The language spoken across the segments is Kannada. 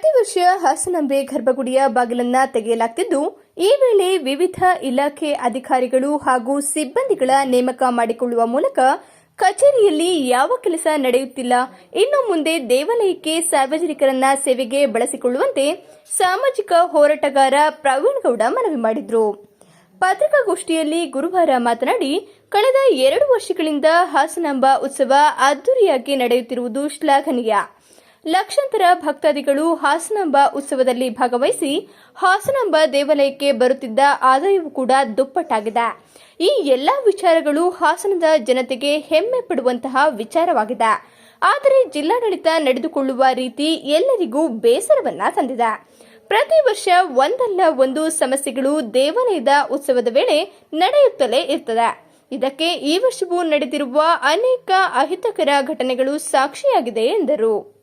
ಪ್ರತಿ ವರ್ಷ ಹಾಸನಾಂಬೆ ಗರ್ಭಗುಡಿಯ ಬಾಗಿಲನ್ನ ತೆಗೆಯಲಾಗ್ತಿದ್ದು, ಈ ವೇಳೆ ವಿವಿಧ ಇಲಾಖೆ ಅಧಿಕಾರಿಗಳು ಹಾಗೂ ಸಿಬ್ಬಂದಿಗಳ ನೇಮಕ ಮಾಡಿಕೊಳ್ಳುವ ಮೂಲಕ ಕಚೇರಿಯಲ್ಲಿ ಯಾವ ಕೆಲಸ ನಡೆಯುತ್ತಿಲ್ಲ, ಇನ್ನು ಮುಂದೆ ದೇವಾಲಯಕ್ಕೆ ಸಾರ್ವಜನಿಕರನ್ನ ಸೇವೆಗೆ ಬಳಸಿಕೊಳ್ಳುವಂತೆ ಸಾಮಾಜಿಕ ಹೋರಾಟಗಾರ ಪ್ರವೀಣ್ ಗೌಡ ಮನವಿ ಮಾಡಿದ್ರು. ಪತ್ರಿಕಾಗೋಷ್ಠಿಯಲ್ಲಿ ಗುರುವಾರ ಮಾತನಾಡಿ, ಕಳೆದ ಎರಡು ವರ್ಷಗಳಿಂದ ಹಾಸನಾಂಬ ಉತ್ಸವ ಅದ್ದೂರಿಯಾಗಿ ನಡೆಯುತ್ತಿರುವುದು ಶ್ಲಾಘನೀಯ. ಲಕ್ಷಾಂತರ ಭಕ್ತಾದಿಗಳು ಹಾಸನಾಂಬ ಉತ್ಸವದಲ್ಲಿ ಭಾಗವಹಿಸಿ ಹಾಸನಾಂಬ ದೇವಾಲಯಕ್ಕೆ ಬರುತ್ತಿದ್ದ ಆದಾಯವೂ ಕೂಡ ದುಪ್ಪಟ್ಟಾಗಿದೆ. ಈ ಎಲ್ಲಾ ವಿಚಾರಗಳು ಹಾಸನದ ಜನತೆಗೆ ಹೆಮ್ಮೆ ಪಡುವಂತಹ ವಿಚಾರವಾಗಿದೆ. ಆದರೆ ಜಿಲ್ಲಾಡಳಿತ ನಡೆದುಕೊಳ್ಳುವ ರೀತಿ ಎಲ್ಲರಿಗೂ ಬೇಸರವನ್ನ ತಂದಿದೆ. ಪ್ರತಿ ವರ್ಷ ಒಂದಲ್ಲ ಒಂದು ಸಮಸ್ಯೆಗಳು ದೇವಾಲಯದ ಉತ್ಸವದ ವೇಳೆ ನಡೆಯುತ್ತಲೇ ಇರ್ತದೆ. ಇದಕ್ಕೆ ಈ ವರ್ಷವೂ ನಡೆದಿರುವ ಅನೇಕ ಅಹಿತಕರ ಘಟನೆಗಳು ಸಾಕ್ಷಿಯಾಗಿದೆ ಎಂದರು.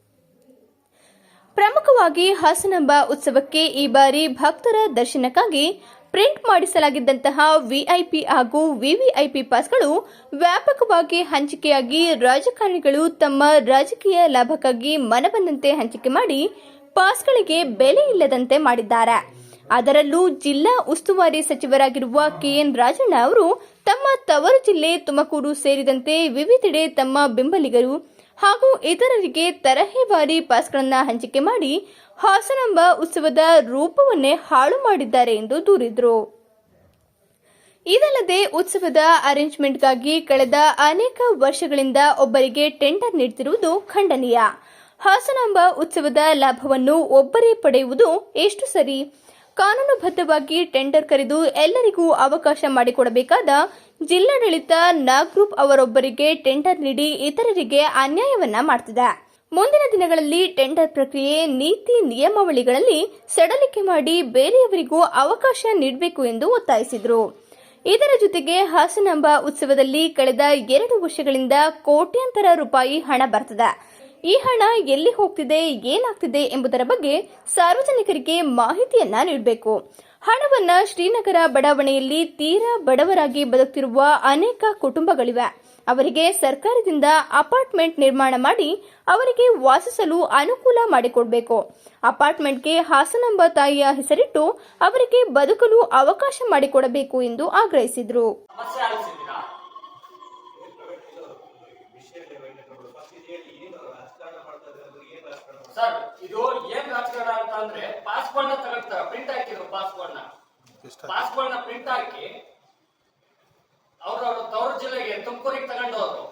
ಪ್ರಮುಖವಾಗಿ ಹಾಸನಾಂಬ ಉತ್ಸವಕ್ಕೆ ಈ ಬಾರಿ ಭಕ್ತರ ದರ್ಶನಕ್ಕಾಗಿ ಪ್ರಿಂಟ್ ಮಾಡಿಸಲಾಗಿದ್ದಂತಹ ವಿಐಪಿ ಹಾಗೂ ವಿವಿಐಪಿ ಪಾಸ್ಗಳು ವ್ಯಾಪಕವಾಗಿ ಹಂಚಿಕೆಯಾಗಿ ರಾಜಕಾರಣಿಗಳು ತಮ್ಮ ರಾಜಕೀಯ ಲಾಭಕ್ಕಾಗಿ ಮನಬಂದಂತೆ ಹಂಚಿಕೆ ಮಾಡಿ ಪಾಸ್ಗಳಿಗೆ ಬೆಲೆ ಇಲ್ಲದಂತೆ ಮಾಡಿದ್ದಾರೆ. ಅದರಲ್ಲೂ ಜಿಲ್ಲಾ ಉಸ್ತುವಾರಿ ಸಚಿವರಾಗಿರುವ ಕೆಎನ್ ರಾಜಣ್ಣ ಅವರು ತಮ್ಮ ತವರು ಜಿಲ್ಲೆ ತುಮಕೂರು ಸೇರಿದಂತೆ ವಿವಿಧೆಡೆ ತಮ್ಮ ಬೆಂಬಲಿಗರು ಹಾಗೂ ಇತರರಿಗೆ ತರಹೇವಾರಿ ಪಾಸ್ಗಳನ್ನು ಹಂಚಿಕೆ ಮಾಡಿ ಹಾಸನಾಂಬ ಉತ್ಸವದ ರೂಪವನ್ನೇ ಹಾಳು ಮಾಡಿದ್ದಾರೆ ಎಂದು ದೂರಿದರು. ಇದಲ್ಲದೆ ಉತ್ಸವದ ಅರೇಂಜ್ಮೆಂಟ್ಗಾಗಿ ಕಳೆದ ಅನೇಕ ವರ್ಷಗಳಿಂದ ಒಬ್ಬರಿಗೆ ಟೆಂಡರ್ ನೀಡುತ್ತಿರುವುದು ಖಂಡನೀಯ. ಹಾಸನಾಂಬ ಉತ್ಸವದ ಲಾಭವನ್ನು ಒಬ್ಬರೇ ಪಡೆಯುವುದು ಎಷ್ಟು ಸರಿ? ಕಾನೂನುಬದ್ಧವಾಗಿ ಟೆಂಡರ್ ಕರೆದು ಎಲ್ಲರಿಗೂ ಅವಕಾಶ ಮಾಡಿಕೊಡಬೇಕಾದ ಜಿಲ್ಲಾಡಳಿತ ನಾಗ್ರೂಪ್ ಅವರೊಬ್ಬರಿಗೆ ಟೆಂಡರ್ ನೀಡಿ ಇತರರಿಗೆ ಅನ್ಯಾಯವನ್ನ ಮಾಡ್ತಿದೆ. ಮುಂದಿನ ದಿನಗಳಲ್ಲಿ ಟೆಂಡರ್ ಪ್ರಕ್ರಿಯೆ, ನೀತಿ, ನಿಯಮಾವಳಿಗಳಲ್ಲಿ ಸಡಲಿಕೆ ಮಾಡಿ ಬೇರೆಯವರಿಗೂ ಅವಕಾಶ ನೀಡಬೇಕು ಎಂದು ಒತ್ತಾಯಿಸಿದರು. ಇದರ ಜೊತೆಗೆ ಹಾಸನಾಂಬ ಉತ್ಸವದಲ್ಲಿ ಕಳೆದ ಎರಡು ವರ್ಷಗಳಿಂದ ಕೋಟ್ಯಾಂತರ ರೂಪಾಯಿ ಹಣ ಬರ್ತದೆ. ಈ ಹಣ ಎಲ್ಲಿ ಹೋಗ್ತಿದೆ, ಏನಾಗ್ತಿದೆ ಎಂಬುದರ ಬಗ್ಗೆ ಸಾರ್ವಜನಿಕರಿಗೆ ಮಾಹಿತಿಯನ್ನ ನೀಡಬೇಕು. ಹಣವನ್ನ ಶ್ರೀನಗರ ಬಡಾವಣೆಯಲ್ಲಿ ತೀರಾ ಬಡವರಾಗಿ ಬದುಕ್ತಿರುವ ಅನೇಕ ಕುಟುಂಬಗಳಿವೆ. ಅವರಿಗೆ ಸರ್ಕಾರದಿಂದ ಅಪಾರ್ಟ್ಮೆಂಟ್ ನಿರ್ಮಾಣ ಮಾಡಿ ಅವರಿಗೆ ವಾಸಿಸಲು ಅನುಕೂಲ ಮಾಡಿಕೊಡಬೇಕು. ಅಪಾರ್ಟ್ಮೆಂಟ್ಗೆ ಹಾಸನಂಬ ತಾಯಿಯ ಹೆಸರಿಟ್ಟು ಅವರಿಗೆ ಬದುಕಲು ಅವಕಾಶ ಮಾಡಿಕೊಡಬೇಕು ಎಂದು ಆಗ್ರಹಿಸಿದರು. ಸರ್ ಇದು ಏನ್ ರಾಜಕಾರಣ ಅಂತ ಅಂದ್ರೆ ಪಾಸ್ಪೋರ್ಟ್ನ ತಗೊಳ್ತಾರ ಪ್ರಿಂಟ್ ಹಾಕಿದ್ರು ಪಾಸ್ಪೋರ್ಟ್ನ. ಪಾಸ್ಪೋರ್ಟ್ನ ಪ್ರಿಂಟ್ ಹಾಕಿ ಅವ್ರವ್ರ ತವರು ಜಿಲ್ಲೆಗೆ ತುಮಕೂರಿಗೆ ತಗೊಂಡವರು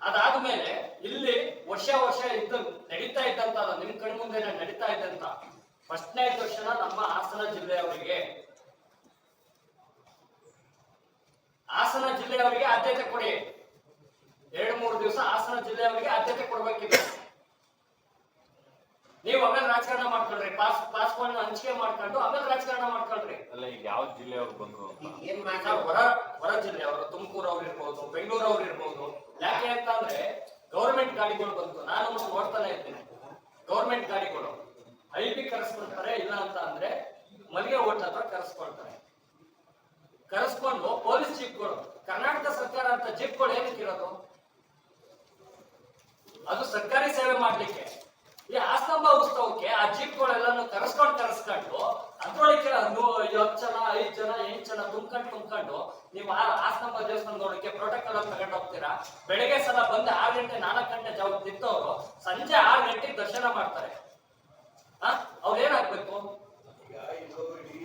ಅದಾದ್ಮೇಲೆ ಇಲ್ಲಿ ವರ್ಷ ವರ್ಷ ಇದ್ದು ನಡೀತಾ ಇದ್ದಂತ ನಿಮ್ ಕಣ್ ಮುಂದೆ ನಡೀತಾ ಇದ್ದಂತ ಫಸ್ಟ್ನೇ ವರ್ಷ ನಮ್ಮ ಹಾಸನ ಜಿಲ್ಲೆಯವರಿಗೆ ಹಾಸನ ಜಿಲ್ಲೆಯವರಿಗೆ ಆದ್ಯತೆ ಕೊಡಿ. ಎರಡು ಮೂರು ದಿವಸ ಹಾಸನ ಜಿಲ್ಲೆಯವರಿಗೆ ಆದ್ಯತೆ ಕೊಡ್ಬೇಕಿದೆ. ನೀವು ಆಮೇಲೆ ರಾಜಕಾರಣ ಮಾಡ್ಕೊಳ್ರಿ. ಪಾಸ್ ಪಾಸ್ಪೋರ್ಟ್ ಹಂಚಿಕೆ ಮಾಡ್ಕೊಂಡು ಆಮೇಲೆ ರಾಜಕಾರಣ ಮಾಡ್ಕೊಳ್ರಿ. ಅಲ್ಲ ಈಗ ಯಾವ ಜಿಲ್ಲೆಯವ್ರು ಬಂದ್ರು ಏನ್ ಮಾಡ ಹೊರ ಹೊರ ಜಿಲ್ಲೆಯವರು ತುಮಕೂರು ಅವ್ರು ಇರ್ಬೋದು ಬೆಂಗಳೂರು ಅವ್ರು ಇರ್ಬೋದು. ಯಾಕೆ ಅಂತ ಅಂದ್ರೆ ಗೌರ್ಮೆಂಟ್ ಗಾಡಿಗಳು ಬಂತು. ನಾನು ಮತ್ತೆ ನೋಡ್ತಾನೆ ಇದ್ದೀನಿ ಗೌರ್ಮೆಂಟ್ ಗಾಡಿಗಳು. ಐ ಬಿ ಕರೆಸ್ಕೊಳ್ತಾರೆ ಇಲ್ಲ ಅಂತ ಅಂದ್ರೆ ಮಲ್ಲಿಗೆ ಓಟ್ ಹತ್ರ ಕರೆಸ್ಕೊಳ್ತಾರೆ. ಕರೆಸ್ಕೊಂಡು ಪೊಲೀಸ್ ಜೀಪ್ಗಳು ಕರ್ನಾಟಕ ಸರ್ಕಾರ ಅಂತ ಜೀಪ್ಗಳು ಏನಕ್ಕೆ ಇರೋದು? ಅದು ಸರ್ಕಾರಿ ಸೇವೆ ಮಾಡ್ಲಿಕ್ಕೆ. ಈ ಆಸ್ತಂಭ ಉತ್ಸವಕ್ಕೆ ಆ ಜೀಪ್ಗಳೆಲ್ಲಾನು ಕರೆಸ್ಕೊಂಡು ಕರೆಸ್ಕೊಂಡು ಅದ್ರೊಳಗೆ ಹತ್ತು ಜನ ಐದ್ ಜನ ಎಂಟ್ ಜನ ತುಂಬ್ಕೊಂಡು ತುಂಬ್ಕೊಂಡು ನೀವು ಆ ಆಸ್ತಂಭ ದೇವಸ್ಥಾನ ನೋಡಕ್ಕೆ ಪ್ರೋಟೋಕಾಲ್ ಅಲ್ಲಿ ತಗೊಂಡು ಹೋಗ್ತೀರಾ? ಬೆಳಗ್ಗೆ ಸಲ ಬಂದು ಆರು ಗಂಟೆ ನಾಲ್ಕು ಗಂಟೆ ಜಾವ ತಿಂತವ್ರು ಸಂಜೆ ಆರು ಗಂಟೆಗೆ ದರ್ಶನ ಮಾಡ್ತಾರೆ. ಆ ಅವ್ರು ಏನಾಗ್ಬೇಕು ಈಗ ಇದು ಇಡೀ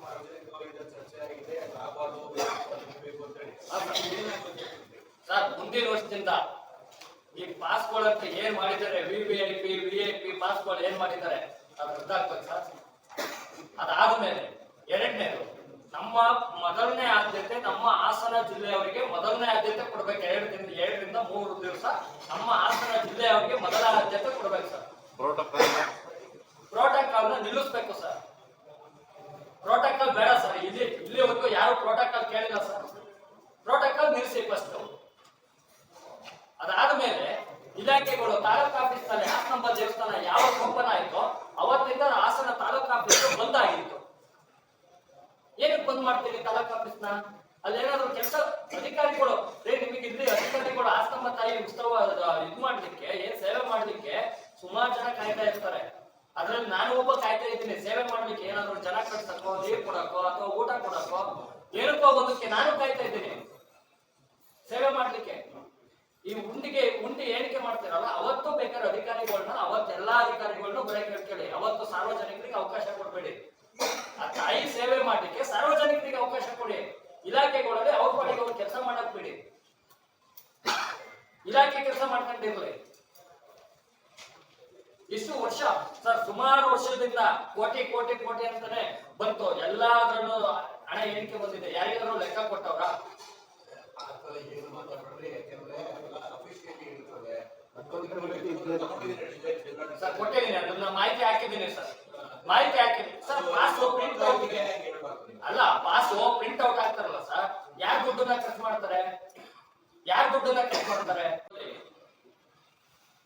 ಸಾರ್ವಜನಿಕವಾಗಿ ಚರ್ಚೆ ಆಗಿದೆ ಆಗಬಾರ್ದು ಬೇಕು ಅಂತ ಹೇಳಿ. ಆ ಸರ್. ಸರ್ ಮುಂದಿನ ವರ್ಷದಿಂದ ಈ ಪಾಸ್ಗಳು ಅಂತ ಏನ್ ಮಾಡಿದ್ದಾರೆ? V V I P V I P ಪಾಸ್ಗಳು ಏನ್ ಮಾಡಿದ್ದಾರೆ? ಅದು ರದ್ದಾಗ್ಬೇಕು ಸರ್ ಅದಾದ್ಮೇಲೆ ಎರಡನೇದು, ನಮ್ಮ ಮೊದಲನೇ ಆದ್ಯತೆ ನಮ್ಮ ಹಾಸನ ಜಿಲ್ಲೆಯವರಿಗೆ ಮೊದಲನೇ ಆದ್ಯತೆ ಕೊಡ್ಬೇಕು. ಎರಡು ದಿನ ಎರಡರಿಂದ ಮೂರು ದಿವಸ ನಮ್ಮ ಹಾಸನ ಜಿಲ್ಲೆಯವರಿಗೆ ಮೊದಲ ಆದ್ಯತೆ ಕೊಡ್ಬೇಕು ಸರ್. ಪ್ರೋಟೋಕಾಲ್ ಪ್ರೋಟೋಕಾಲ್ನ ನಿಲ್ಲಿಸ್ಬೇಕು ಸರ್. ಪ್ರೋಟೋಕಾಲ್ ಬೇಡ ಸರ್. ಇಲ್ಲಿ, ಇಲ್ಲಿವರೆಗೂ ಯಾರು ಪ್ರೋಟೋಕಾಲ್ ಕೇಳಿಲ್ಲ ಸರ್. ಪ್ರೋಟೋಕಾಲ್ ನಿಲ್ಲಿಸಿ ಫಸ್ಟ್ ಅದಾದ್ಮೇಲೆ ಇಲಾಖೆಗಳು ತಾಲೂಕ್ ಆಫೀಸ್ನಲ್ಲಿ ಹಾಸನಾಂಬ ದೇವಸ್ಥಾನ ಯಾವಾಗ ಓಪನ್ ಆಯ್ತೋ ಅವತ್ತಿಂದ ಹಾಸನ ತಾಲೂಕು ಆಫೀಸ್ ಬಂದ್ ಆಗಿತ್ತು. ಏನಕ್ಕೆ ಬಂದ್ ಮಾಡ್ತೀರಿ ತಾಲೂಕ್ ಆಫೀಸ್ನ ಅಲ್ಲೇನಾದ್ರು ಕೆಲಸ ಅಧಿಕಾರಿಗಳು, ಏ, ನಿಮಗೆ ಇಲ್ಲಿ ಅಧಿಕಾರಿಗಳು ಆಸ್ತಂಬ ತಾಯಿ ಉತ್ಸವ ಇದು ಮಾಡ್ಲಿಕ್ಕೆ, ಏನ್ ಸೇವೆ ಮಾಡ್ಲಿಕ್ಕೆ ಸುಮಾರು ಜನ ಕಾಯ್ತಾ ಇರ್ತಾರೆ. ಅದ್ರಲ್ಲಿ ನಾನು ಒಬ್ಬ ಕಾಯ್ತಾ ಇದ್ದೀನಿ, ಸೇವೆ ಮಾಡ್ಲಿಕ್ಕೆ ಏನಾದ್ರು ಜನ ಕಟ್ಸಕ್ಕೋ ನೀರ್ ಕೊಡಕ್ಕೋ, ಅಥವಾ ಊಟ ಕೊಡಕ್ಕೋ, ಏನಕ್ಕೋ ಬಂದಕ್ಕೆ ನಾನು ಕಾಯ್ತಾ ಇದ್ದೀನಿ. ಈ ಉಂಡಿಗೆ, ಉಂಡಿ ಏಣಿಕೆ ಮಾಡ್ತೀರಲ್ಲ, ಅವತ್ತು ಬೇಕಾದ್ರೆ ಅಧಿಕಾರಿಗಳನ್ನ ಅವತ್ತು ಎಲ್ಲಾ ಅಧಿಕಾರಿಗಳನ್ನ ಬರೀ ಕೇಳ್ಕೊಳ್ಳಿ. ಅವತ್ತು ಸಾರ್ವಜನಿಕರಿಗೆ ಅವಕಾಶ ಕೊಡ್ಬೇಡಿ. ಆ ತಾಯಿ ಸೇವೆ ಮಾಡ್ಲಿಕ್ಕೆ ಸಾರ್ವಜನಿಕರಿಗೆ ಅವಕಾಶ ಕೊಡಿ. ಇಲಾಖೆಗಳಲ್ಲಿ ಅವ್ರ ಪಾಡಿಗೆ ಅವ್ರು ಕೆಲಸ ಮಾಡಕ್ ಬಿಡಿ. ಇಲಾಖೆ ಕೆಲಸ ಮಾಡ್ಕೊಂಡಿರ್ಲಿ. ಇಷ್ಟು ವರ್ಷ, ಸರ್, ಸುಮಾರು ವರ್ಷದಿಂದ ಕೋಟಿ ಕೋಟಿ ಕೋಟಿ ಅಂತಾನೆ ಬಂತು. ಎಲ್ಲಾದ್ರೂ ಹಣ ಏಣಿಕೆ ಬಂದಿದೆ? ಯಾರಿಗಾದ್ರೂ ಲೆಕ್ಕ ಕೊಟ್ಟವ್ರ ಆ ಥರ ಏನು ಮಾತಾಡ್ಬೇಡ್ರಿ ಯಾಕೆಂದ್ರೆ ಅಫಿಷಿಯಲಿ ಇರ್ತದೆ ಸರ್ ಮಾಹಿತಿ ಹಾಕಿದ್ದೀನಿ ಸರ್ ಮಾಹಿತಿ ಹಾಕಿದ್ದೀನಿ ಸರ್ ಪಾಸ್ ಪ್ರಿಂಟ್ ಔಟ್ಗೆ ಅಲ್ಲ ಪಾಸ್ ಪ್ರಿಂಟ್ ಔಟ್ ಆಗ್ತಾರಲ್ಲ ಸರ್ ಯಾರು ದುಡ್ಡನ್ನ ಖರ್ಚು ಮಾಡ್ತಾರೆ ಯಾರು ದುಡ್ಡನ್ನ ಖರ್ಚು ಮಾಡ್ತಾರೆ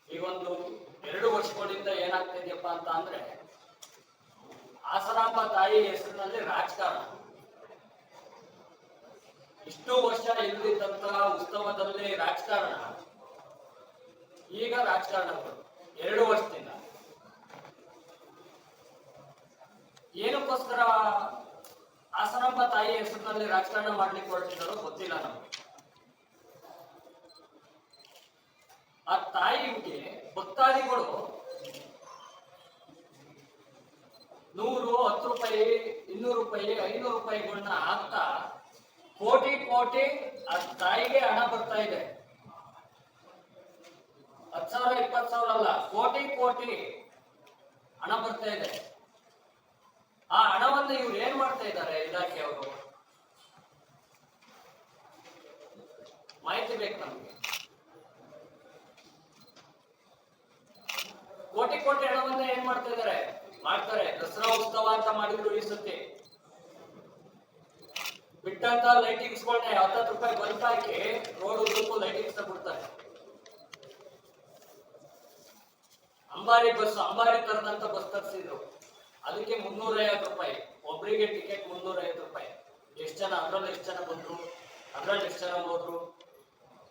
ಈಗ ಒಂದು ಎರಡು ವರ್ಷಗಳಿಂದ ಏನಾಗ್ತಾ ಇದೆಯಪ್ಪ ಅಂತ ಅಂದ್ರೆ ಆಸರಾಂಬ ತಾಯಿ ಹೆಸರಿನಲ್ಲಿ ರಾಜಕಾರಣ ಇಷ್ಟು ವರ್ಷ ಇಲ್ಲದಿದ್ದಂತಹ ಉತ್ಸವದಲ್ಲಿ ರಾಜಕಾರಣ ಈಗ ರಾಜಕಾರಣ ಎರಡು ವರ್ಷದಿಂದ. ಏನಕ್ಕೋಸ್ಕರ ಹಾಸನಪ್ಪ ತಾಯಿ ಹೆಸರಿನಲ್ಲಿ ರಾಜಕಾರಣ ಮಾಡ್ಲಿಕ್ಕೆ ಹೊರಟಿದ್ದಾರೋ ಗೊತ್ತಿಲ್ಲ ನಮಗೆ. ಆ ತಾಯಿಗೆ ಭಕ್ತಾದಿಗಳು ನೂರು, ಹತ್ತು ರೂಪಾಯಿ, ಇನ್ನೂರು ರೂಪಾಯಿ, ಐನೂರು ರೂಪಾಯಿಗಳನ್ನ ಹಾಕ್ತಾ ಕೋಟಿ ಕೋಟಿ ಆ ತಾಯಿಗೆ ಹಣ ಬರ್ತಾ ಇದೆ. ಹತ್ತು ಸಾವಿರ ಇಪ್ಪತ್ತು ಸಾವಿರ ಅಲ್ಲ ಕೋಟಿ ಕೋಟಿ ಹಣ ಬರ್ತಾ ಇದೆ ಆ ಹಣವನ್ನು ಇವ್ರು ಏನ್ ಮಾಡ್ತಾ ಇದ್ದಾರೆ ಇಲಾಖೆಯವರು ಮಾಹಿತಿ ಬೇಕು ನಮಗೆ ಕೋಟಿ ಕೋಟಿ ಹಣವನ್ನ ಏನ್ ಮಾಡ್ತಾ ಇದ್ದಾರೆ ಮಾಡ್ತಾರೆ ದಸರಾ ಉತ್ಸವ ಅಂತ ಮಾಡಿದ್ರು ಈ ಸತಿ ಬಿಟ್ಟಂತ ಲೈಟಿಂಗ್ಸ್ಗಳನ್ನ ಹತ್ತತ್ತು ರೂಪಾಯಿ ಬಲ್ಪ್ ಹಾಕಿ ರೋಡ್ ಉದ್ದಕ್ಕೂ ಲೈಟಿಂಗ್ಸ್ ಬಿಡ್ತಾರೆ ಅಂಬಾರಿ ಬಸ್, ಅಂಬಾರಿ ತರದಂತ ಬಸ್ ತರಿಸಿದ್ರು. ಅದಕ್ಕೆ ಮುನ್ನೂರ ಐವತ್ತು ರೂಪಾಯಿ. ಒಬ್ರಿಗೆ ಟಿಕೆಟ್ ಮುನ್ನೂರ ಐವತ್ತು ರೂಪಾಯಿ. ಎಷ್ಟು ಜನ ಅದ್ರಲ್ಲಿ ಎಷ್ಟು ಜನ ಬಂದ್ರು? ಅದ್ರಲ್ಲಿ ಎಷ್ಟು ಜನ ಹೋದ್ರು?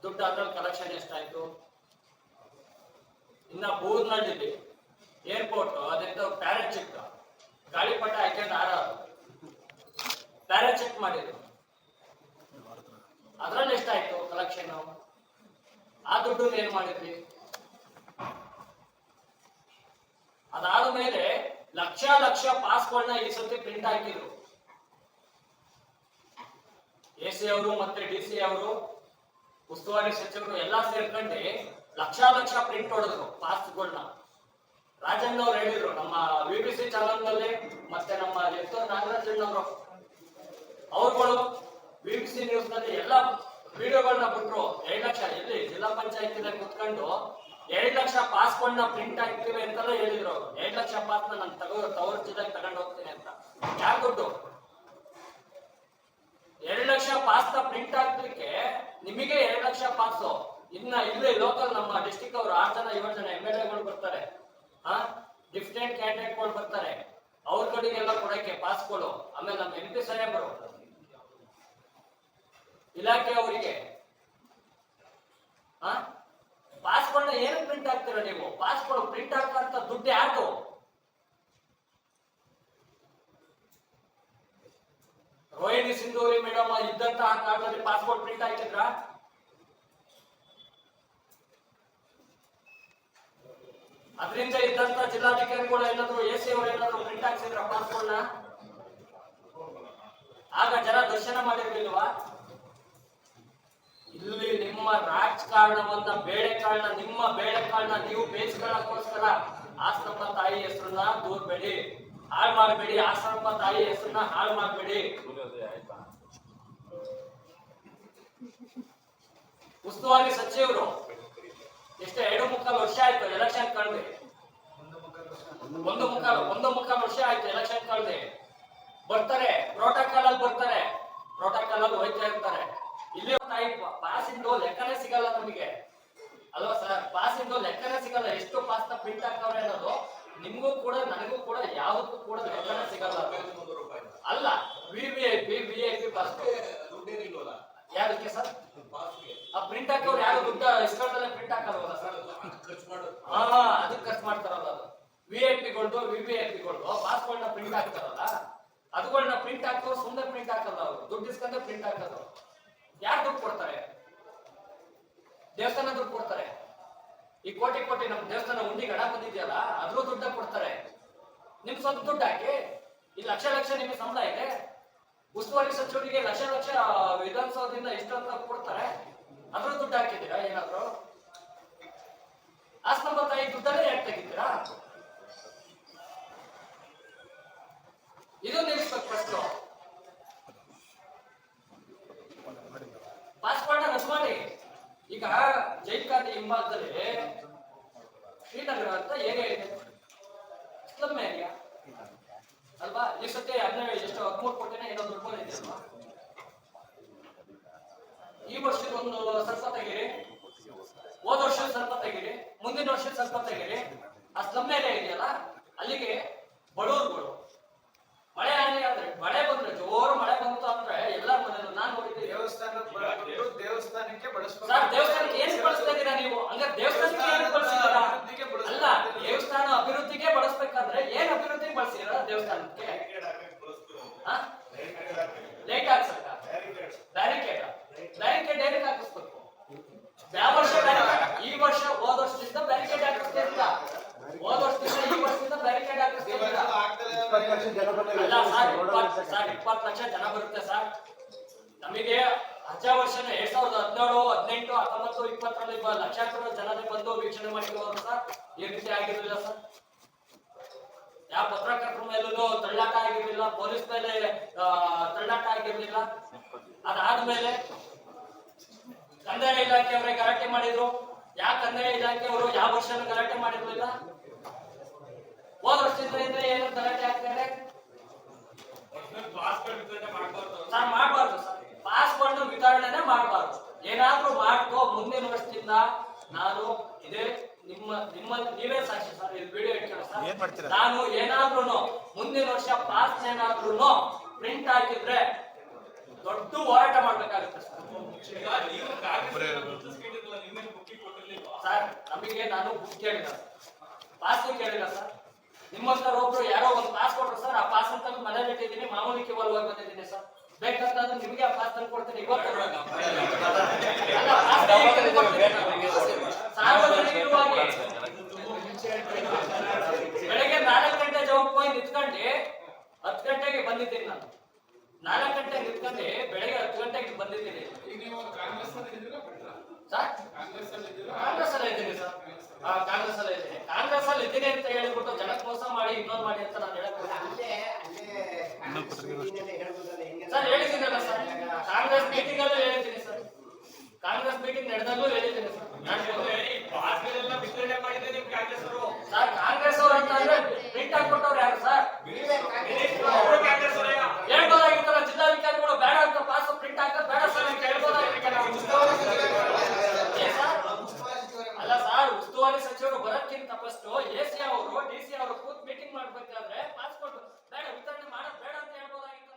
ದುಡ್ಡು ಅದ್ರಲ್ಲಿ ಕಲೆಕ್ಷನ್ ಎಷ್ಟಾಯ್ತು? ಇನ್ನ ಬೂರ್ನಳ್ಳಿ ಏರ್ಪೋರ್ಟ್ ಅದೆಂತ ಪ್ಯಾರಾಚೂಟ್ ಗಾಳಿಪಟ ಹಾಕೊಂಡು ಹಾರೋದು ಚೆಕ್ ಮಾಡಿದ್ರು. ಅದ್ರಲ್ಲಿ ಎಷ್ಟಾಯ್ತು ಕಲೆಕ್ಷನ್ ಆ ದುಡ್ಡು ಏನ್ ಮಾಡಿದ್ರಿ? ಅದಾದ ಮೇಲೆ ಲಕ್ಷ ಲಕ್ಷ ಪಾಸ್ಗಳನ್ನ ಈ ಸತಿ ಪ್ರಿಂಟ್ ಹಾಕಿದ್ರು. ಎ ಸಿ ಅವರು ಮತ್ತೆ ಡಿ ಸಿ ಅವರು, ಉಸ್ತುವಾರಿ ಸಚಿವರು ಎಲ್ಲ ಸೇರ್ಕೊಂಡು ಲಕ್ಷ ಲಕ್ಷ ಪ್ರಿಂಟ್ ಹೊಡೆದ್ರು ಪಾಸ್ಗಳನ್ನ ರಾಜಣ್ಣ ಅವ್ರು ಹೇಳಿದ್ರು, ನಮ್ಮ ವಿ ಬಿ ಸಿ ಚಾನಲ್ನಲ್ಲಿ ಮತ್ತೆ ನಮ್ಮ ಎಷ್ಟೋ ನಾಗರಾಜಣ್ಣ ಅವರು. ಅವ್ರುಗಳು ವಿ ಬಿ ಸಿ ನ್ಯೂಸ್ನಲ್ಲಿ ಎಲ್ಲ ವಿಡಿಯೋಗಳನ್ನ ಬಿಟ್ರು. ಎರಡ್ ಲಕ್ಷ ಎಲ್ಲಿ ಜಿಲ್ಲಾ ಪಂಚಾಯತಿನಲ್ಲಿ ಕುತ್ಕೊಂಡು ಎರಡ್ ಲಕ್ಷ ಪಾಸ್ಗಳನ್ನ ಪ್ರಿಂಟ್ ಆಗ್ತೀವಿ ಅಂತೆಲ್ಲ ಹೇಳಿದ್ರು ಎರಡ್ ಲಕ್ಷ ಪಾಸ್ ನಾನು ತಗೋ ತವರ್ ಜಿಲ್ಲೆಗೆ ತಗೊಂಡು ಹೋಗ್ತೀನಿ ಅಂತ. ಯಾರು ದುಡ್ಡು? ಎರಡು ಲಕ್ಷ ಪಾಸ್ ಪ್ರಿಂಟ್ ಹಾಕ್ಲಿಕ್ಕೆ ನಿಮಗೆ ಎರಡು ಲಕ್ಷ ಪಾಸು ಇನ್ನ ಇಲ್ಲಿ ಲೋಕಲ್ ನಮ್ಮ ಡಿಸ್ಟಿಕ್ ಅವರು ಆರು ಜನ, ಏಳು ಜನ ಎಂ ಎಲ್ ಎಗಳು ಬರ್ತಾರೆ. ಹಾ? ಡಿಫ್ರೆಂಟ್ ಕ್ಯಾಂಡಿಡೇಟ್ಗಳು ಬರ್ತಾರೆ. ಅವ್ರ ಕಡೆಗೆಲ್ಲ ಕೊಡಕ್ಕೆ ಪಾಸ್ಗಳು ಆಮೇಲೆ ನಮ್ಮ ಎಂ ಪಿ ಸಾಹೇಬರು. ಇಲಾಖೆ ಅವರಿಗೆ. ಹಾ? ಪಾಸ್ಗಳನ್ನ ಏನು ಪ್ರಿಂಟ್ ಹಾಕ್ತೀರ ನೀವು? ಪಾಸ್ಪೋರ್ಟ್ ಪ್ರಿಂಟ್ ಹಾಕುವಂತ ದುಡ್ಡು ಯಾಕೋ ರೋಹಿಣಿ ಸಿಂಧೂರಿ ಮೇಡಮ್ ಇದ್ದಂತ ಕಾಲದಲ್ಲಿ ಪಾಸ್ಪೋರ್ಟ್ ಪ್ರಿಂಟ್ ಹಾಕಿದ್ರ? ಅದರಿಂದ ಇದ್ದಂತ ಜಿಲ್ಲಾಧಿಕಾರಿಗಳು ಏನಾದ್ರು ಎ ಸಿ ಅವರು ಏನಾದ್ರು ಪ್ರಿಂಟ್ ಹಾಕ್ಸಿದ್ರ ಪಾಸ್ಪೋರ್ಟ್ ಆಗ ಜನ ದರ್ಶನ ಮಾಡಿರ್ಲಿಲ್ವಾ? ನಿಮ್ಮ ರಾಜಕಾರಣವನ್ನ, ಬೇಳೆಕಾಳನ್ನ, ನಿಮ್ಮ ಬೇಳೆಕಾಳನ್ನ ನೀವು ಬೇಯಿಸ್ಕೊಳ್ಳೋಕ್ಕೋಸ್ಕರ ಆಶ್ರಮ ತಾಯಿ ಹೆಸರನ್ನ ದೂರ್ಬೇಡಿ ಹಾಳು ಮಾಡಬೇಡಿ ಆಶ್ರಮ ತಾಯಿ ಹೆಸರನ್ನ ಹಾಳು ಮಾಡಬೇಡಿ. ಉಸ್ತುವಾರಿ ಸಚಿವರು, ಎಷ್ಟೇ ಎರಡು ಮುಕ್ಕಾಲು ವರ್ಷ ಆಯ್ತು ಎಲೆಕ್ಷನ್ ಕಳೆದೆ. ಒಂದು ಮುಕ್ಕಾಲು ಒಂದು ಮುಕ್ಕಾಲು ವರ್ಷ ಆಯ್ತು ಎಲೆಕ್ಷನ್ ಕಳೆದೆ. ಬರ್ತಾರೆ ಪ್ರೋಟೋಕಾಲ್ ಅಲ್ಲಿ ಬರ್ತಾರೆ. ಪ್ರೋಟೋಕಾಲ್ ಅಲ್ಲಿ ಹೋಯ್ತಾ ಇರ್ತಾರೆ. ಇಲ್ಲಿ ತಾಯಿ ಪಾಸ್ ಇಂದು ಲೆಕ್ಕನೇ ಸಿಗಲ್ಲ ನಮಗೆ. ಅಲ್ವಾ ಸರ್? ಪಾಸ್ ಇಂದು ಲೆಕ್ಕನೇ ಸಿಗಲ್ಲ. ಎಷ್ಟು ಪಾಸ್ ಪ್ರಿಂಟ್ ಹಾಕವ್ರೆ ಅನ್ನೋದು ನಿಮ್ಗೂ ಕೂಡ ನನಗೂ ಕೂಡ ಯಾವ್ದಕ್ಕೂ ಕೂಡ ಲೆಕ್ಕನೇ ಸಿಗಲ್ಲ. ಅಲ್ಲ V V I P V I P pass ದುಡ್ಡೇನಿಲ್ವಲ್ಲ ಯಾವ್ದಕ್ಕೆ ಸರ್? ಆ ಪ್ರಿಂಟ್ ಹಾಕೋರು ಯಾರು ದುಡ್ಡು ಇಸ್ಕೊಳ್ದಲ್ಲೇ ಪ್ರಿಂಟ್ ಹಾಕಲ್ವಲ್ಲ ಸರ್? ಖರ್ಚು ಮಾಡು ಹಾ, ಅದಕ್ಕೆ ಖರ್ಚು ಮಾಡ್ತಾರಲ್ಲ ಅದು. ವಿ ಐ ಪಿಗಳ್ದು ವಿ ವಿ ಐ ಪಿಗಳ್ದು ಪಾಸ್ಪೋರ್ಟ್ನ ಪ್ರಿಂಟ್ ಹಾಕ್ತಾರಲ್ಲ. ಅದುಗಳನ್ನ ಪ್ರಿಂಟ್ ಹಾಕೋರು ಸುಮ್ಮನೆ ಪ್ರಿಂಟ್ ಹಾಕಲ್ಲ ಅವರು. ದುಡ್ಡು ಇಸ್ಕೊಂಡೆ ಪ್ರಿಂಟ್ ಹಾಕೋದು ಯಾರು ದುಡ್ಡು ಕೊಡ್ತಾರೆ? ದೇವಸ್ಥಾನ ದುಡ್ಡು ಕೊಡ್ತಾರೆ. ಈ ಕೋಟಿ ಕೋಟಿ ನಮ್ಮ ದೇವಸ್ಥಾನ ಉಂಡಿ ಗಣ ಬಂದಿದೆಯಲ್ಲ ಅದ್ರೂ ದುಡ್ಡ ಕೊಡ್ತಾರೆ. ನಿಮ್ ಸ್ವಲ್ಪ ದುಡ್ಡು ಹಾಕಿ ಈ ಲಕ್ಷ ಲಕ್ಷ ನಿಮಗೆ ಸಂಬಳ ಇದೆ. ಉಸ್ತುವಾರಿ ಸಚಿವರಿಗೆ ಲಕ್ಷ ಲಕ್ಷ ವಿಧಾನಸೌಧದಿಂದ ಎಷ್ಟು ಅಂತ ಕೊಡ್ತಾರೆ. ಅದ್ರ ದುಡ್ಡು ಹಾಕಿದ್ದೀರಾ ಏನಾದ್ರು? ಆಸ್ನಂಬ ತಾಯಿ ದುಡ್ಡಲ್ಲೇ ಯಾಕೆ ತೆಗಿತೀರಾ? ಇದು ನಿಲ್ಸ್ಬೇಕು ಫಸ್ಟ್ ರದ್ದು ಮಾಡಿ ಈಗ ಜೈಕಾತಿ ಹಿಂಭಾಗದಲ್ಲಿ ಶ್ರೀನಗರ ಅಂತ ಏರಿಯಾ ಇದೆ. ಏರಿಯಾ ಅಲ್ವಾ? ಈ ಸತಿ ಹದಿನೇಳು ಎಷ್ಟು ಹದಿಮೂರು ಕೋಟಿನ ಏನೋ ದುಡ್ಡು ಇದೆ ಅಲ್ವಾ? ಈ ವರ್ಷದ ಒಂದು ಸ್ವಲ್ಪ ತೆಗೀರಿ ಹೋದ ವರ್ಷದ ಸ್ವಲ್ಪ ತೆಗೀರಿ ಮುಂದಿನ ವರ್ಷದ ಸ್ವಲ್ಪ ತೆಗೀರಿ ಆ ಸ್ಲಮ್ ಏರಿಯಾ ಇದೆಯಲ್ಲ? ಅಲ್ಲಿಗೆ ಬಡವರುಗಳು ಮಳೆ ಹಾನಿ ಆದ್ರೆ ಮಳೆ ಬಂದ್ರೆ ಜೋರು ಮಳೆ ಬಂತು ಅಂದ್ರೆ ಎಲ್ಲರ ಮನೇಲೂ ನಾನು ನೋಡಿದ್ದೀನಿ ದೇವಸ್ಥಾನದ ದುಡ್ಡು ದೇವಸ್ಥಾನಕ್ಕೆ ಬಳಸ್ಬೇಕು ಸರ್ ದೇವಸ್ಥಾನಕ್ಕೆ ಏನ್ ಬಳಸ್ತಾ ಇದೀರಾ ನೀವು ಹಂಗ ದೇವಸ್ಥಾನಕ್ಕೆ ಏನ್ ಬಳಸಿದ್ದೀರಾ ಅಭಿವೃದ್ಧಿಗೆ ಬಳಸ್ತಾ ಅಲ್ಲ ಇದ್ದೀವಿ. ದೇವಸ್ಥಾನ ಅಭಿವೃದ್ಧಿಗೆ ಬಳಸ್ಬೇಕಾದ್ರೆ ಏನ್ ಅಭಿವೃದ್ಧಿಗೆ ಬಳಸಿರ ದೇವಸ್ಥಾನಕ್ಕೆ ಲೈಟ್ ಹಾಕ್ಸಕ್ಕ ಬ್ಯಾರಿಕೇಡ್ ಬ್ಯಾರಿಕೇಡ್ ಏನಕ್ಕೆ ಹಾಕಿಸ್ಬೇಕು ಯಾವ ವರ್ಷ ಬ್ಯಾರಿಕೇಡ್ ಈ ವರ್ಷ ಹೋದ ವರ್ಷದಿಂದ ಬ್ಯಾರಿಕೇಡ್ ಹಾಕಿಸ್ತಾ ಇಲ್ಲ ಹೋದ ವರ್ಷದಿಂದ ಈ ವರ್ಷದಿಂದ ಬ್ಯಾರಿಕೇಡ್ ಹಾಕಿಸ್ತಾ ಇಲ್ಲ ಅಲ್ಲ ಸರ್ ಇಪ್ಪತ್ತು ಸರ್, ಇಪ್ಪತ್ತು ಲಕ್ಷ ಜನ ಬರುತ್ತೆ ಸರ್. ನಮಗೆ ಹಜ ವರ್ಷನ ಎರಡ್ ಸಾವಿರದ ಹದಿನೇಳು, ಹದಿನೆಂಟು, ಹತ್ತೊಂಬತ್ತು, ಇಪ್ಪತ್ತರಲ್ಲಿ ಲಕ್ಷಾಂತರ ಜನತೆ ಬಂದು ವೀಕ್ಷಣೆ ಮಾಡಿದವರು ಈ ರೀತಿ ಆಗಿರ್ಲಿಲ್ಲ ಸರ್. ಯಾವ ಪತ್ರಕರ್ತರ ಮೇಲೂ ತಳ್ಳಾಟ ಆಗಿರ್ಲಿಲ್ಲ, ಪೊಲೀಸ್ ಮೇಲೆ ತಳ್ಳಾಟ ಆಗಿರ್ಲಿಲ್ಲ. ಅದಾದ್ಮೇಲೆ ಕಂದಾಯ ಇಲಾಖೆಯವರೇ ಗಲಾಟೆ ಮಾಡಿದ್ರು. ಯಾವ ಕಂದಾಯ ಇಲಾಖೆಯವರು ಯಾವ ವರ್ಷನೂ ಗಲಾಟೆ ಮಾಡಿರ್ಲಿಲ್ಲ. ಹೋದ ವರ್ಷದಿಂದ ಏನು ಗಲಾಟೆ ಆಗ್ತಾರೆ ಸರ್ ಮಾಡಬಾರ್ದು ಸರ್. ಪಾಸ್ಪೋರ್ಟ್ ವಿತರಣೆನೆ ಮಾಡಬಾರ್ದು. ಏನಾದ್ರೂ ಮಾಡ್ಕೋ ಮುಂದಿನ ವರ್ಷದಿಂದ ನಾನು ಇದೇ ನಿಮ್ಮ ನಿಮ್ಮ ನೀವೇ ಸಾಕ್ಷಿ ಸರ್ ಇದು ವಿಡಿಯೋ ಇಟ್ಕೊಳ್ಳಿ ಸರ್. ನಾನು ಏನಾದ್ರೂ ಮುಂದಿನ ವರ್ಷ ಪಾಸ್ ಏನಾದ್ರೂ ಪ್ರಿಂಟ್ ಹಾಕಿದ್ರೆ ದೊಡ್ಡ ಹೋರಾಟ ಮಾಡ್ಬೇಕಾಗುತ್ತೆ ಸರ್. ಸರ್ ನಮಗೆ ನಾನು ಬುಕ್ ಕೇಳಿಲ್ಲ ಪಾಸ್ ಕೇಳಿಲ್ಲ ಸರ್. ನಿಮ್ಮಂತರ ಒಬ್ರು ಯಾರೋ ಒಂದು ಪಾಸ್ ಕೊಟ್ರು ಸರ್ ಆ ಪಾಸ್ ಅಂತ ಮನೆ ಬಿಟ್ಟಿದ್ದೀನಿ, ಮಾಮೂಲಿ ಕೇವಲ ಹೋಗಿ ಬಂದಿದ್ದೀನಿ ಸರ್ ಬೇಕಂತಂದ್ರೆ ನಿಮಗೆ ಆ ಪಾಸ್ ತಂದು ಕೊಡ್ತೀನಿ, ಇವತ್ತು. ಸಾರ್ವಜನಿಕವಾಗಿ ಬೆಳಗ್ಗೆ ನಾಲ್ಕು ಗಂಟೆ ಜವಾಬ್ ಹೋಗಿ ನಿಂತ್ಕೊಂಡು ಹತ್ತು ಗಂಟೆಗೆ ಬಂದಿದ್ದೀನಿ ನಾನು ನಾಲ್ಕು ಗಂಟೆಗೆ ನಿಂತ್ಕೊಂಡು ಬೆಳಗ್ಗೆ ಹತ್ತು ಗಂಟೆಗೆ ಬಂದಿದ್ದೀನಿ ಸರ್ ಕಾಂಗ್ರೆಸ್ ಅಲ್ಲಿ ಇದ್ದೀನಿ ಸರ್ ಹಾ ಕಾಂಗ್ರೆಸ್ ಅಲ್ಲಿ ಇದ್ದೀನಿ ಕಾಂಗ್ರೆಸ್ ಅಲ್ಲಿ ಇದ್ದೀನಿ ಅಂತ ಹೇಳ್ಬಿಟ್ಟು ಜನಕ್ಕೆ ಮೋಸ ಮಾಡಿ ಇನ್ನೊಂದು ಮಾಡಿ ಅಂತ ನಾನು ಹೇಳಕ್ ಹೋಗ್ತೀನಿ. Sir sir. ಕಾಂಗ್ರೆಸ್ ಮೀಟಿಂಗ್ ಅಲ್ಲೂ ಹೇಳಿದ್ದೀನಿ ಸರ್. ಕಾಂಗ್ರೆಸ್